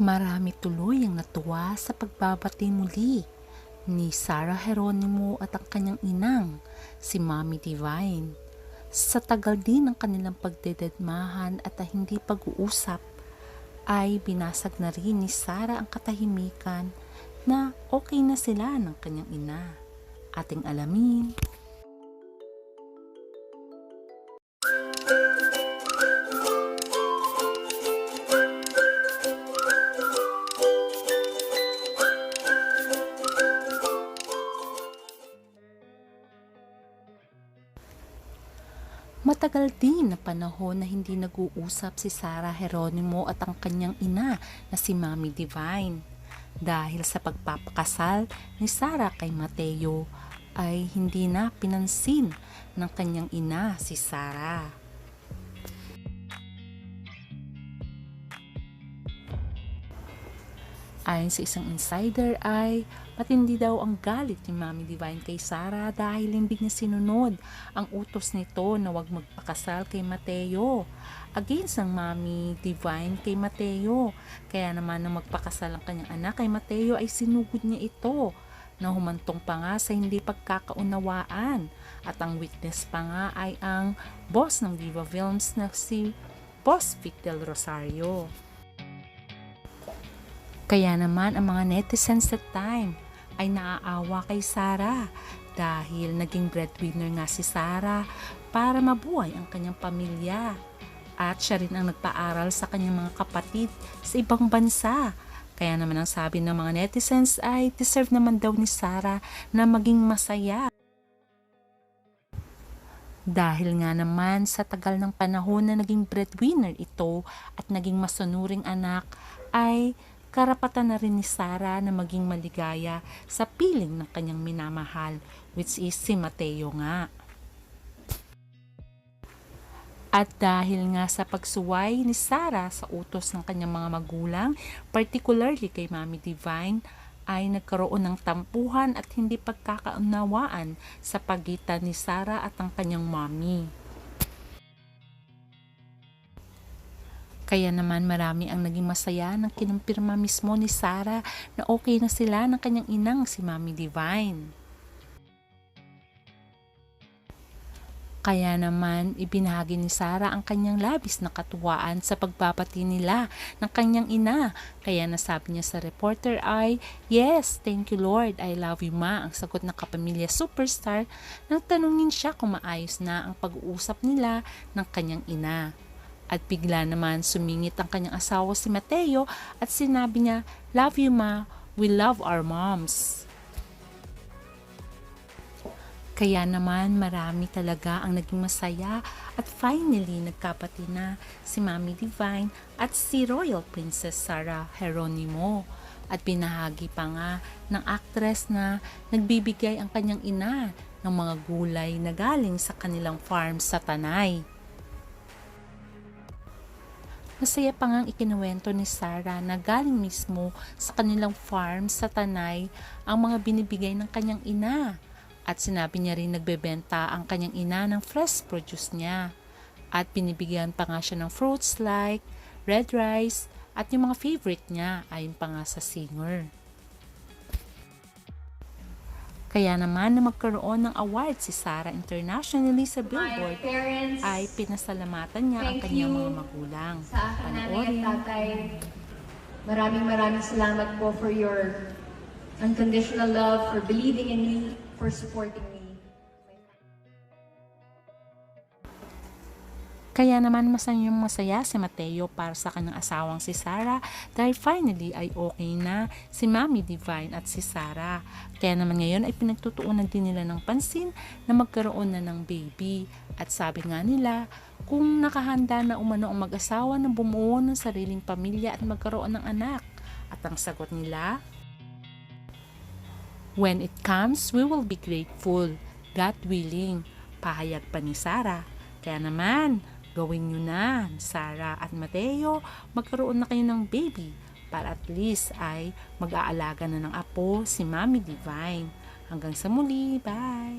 Marami tuloy ang natuwa sa pagbabati muli ni Sarah Geronimo at ang kanyang inang, si Mommy Divine. Sa tagal din ng kanilang pagdededmahan at hindi pag-uusap, ay binasag na rin ni Sarah ang katahimikan na okay na sila ng kanyang ina. Ating alamin. Matagal din na panahon na hindi nag-uusap si Sarah Geronimo at ang kanyang ina na si Mami Divine. Dahil sa pagpapakasal ni Sarah kay Mateo ay hindi na pinansin ng kanyang ina si Sarah. Ayon sa isang insider ay matindi daw ang galit ni Mami Divine kay Sarah dahil hindi niya sinunod ang utos nito na wag magpakasal kay Mateo. Against ang Mami Divine kay Mateo. Kaya naman nang magpakasal ang kanyang anak kay Mateo ay sinugod niya ito na humantong pa nga sa hindi pagkakaunawaan. At ang witness pa nga ay ang boss ng Viva Films na si Boss Vic Del Rosario. Kaya naman ang mga netizens that time ay naaawa kay Sarah dahil naging breadwinner nga si Sarah para mabuhay ang kanyang pamilya. At siya rin ang nagpaaral sa kanyang mga kapatid sa ibang bansa. Kaya naman ang sabi ng mga netizens ay deserve naman daw ni Sarah na maging masaya. Dahil nga naman sa tagal ng panahon na naging breadwinner ito at naging masunuring anak ay karapatan na rin ni Sarah na maging maligaya sa piling ng kanyang minamahal, which is si Mateo nga. At dahil nga sa pagsuway ni Sarah sa utos ng kanyang mga magulang, particularly kay Mami Divine, ay nagkaroon ng tampuhan at hindi pagkakaunawaan sa pagitan ni Sarah at ang kanyang mami. Kaya naman marami ang naging masaya nang kinumpirma mismo ni Sarah na okay na sila ng kanyang inang si Mami Divine. Kaya naman ibinahagi ni Sarah ang kanyang labis na katuwaan sa pagbabati nila ng kanyang ina. Kaya nasabi niya sa reporter ay, Yes, thank you Lord, I love you ma, ang sagot ng kapamilya superstar nang tanungin siya kung maayos na ang pag-uusap nila ng kanyang ina. At bigla naman sumingit ang kanyang asawa si Mateo at sinabi niya, Love you ma, we love our moms. Kaya naman marami talaga ang naging masaya at finally nagkapati na si Mami Divine at si Royal Princess Sarah Geronimo. At binahagi pa nga ng actress na nagbibigay ang kanyang ina ng mga gulay na galing sa kanilang farm sa Tanay. Masaya pa ngang ikinuwento ni Sarah na galing mismo sa kanilang farm sa Tanay ang mga binibigay ng kanyang ina. At sinabi niya rin nagbebenta ang kanyang ina ng fresh produce niya. At binibigyan pa nga siya ng fruits like red rice at yung mga favorite niya ayon pa nga sa singer. Kaya naman na magkaroon ng award si Sarah internationally sa Billboard parents, ay pinasalamatan niya ang kanyang mga magulang. sa Panoorin. tatay, maraming maraming salamat po for your unconditional love, for believing in me, for supporting me. Kaya naman masayang masaya si Mateo para sa kanyang asawang si Sarah dahil finally ay okay na si Mami Divine at si Sarah. Kaya naman ngayon ay pinagtutuunan din nila ng pansin na magkaroon na ng baby. At sabi nga nila, kung nakahanda na umano ang mag-asawa na bumuo ng sariling pamilya at magkaroon ng anak. At ang sagot nila, When it comes, we will be grateful. God willing. Pahayag pa ni Sarah. Kaya naman, gawin nyo na, Sarah at Mateo, magkaroon na kayo ng baby para at least ay mag-aalaga na ng apo si Mami Divine. Hanggang sa muli, bye!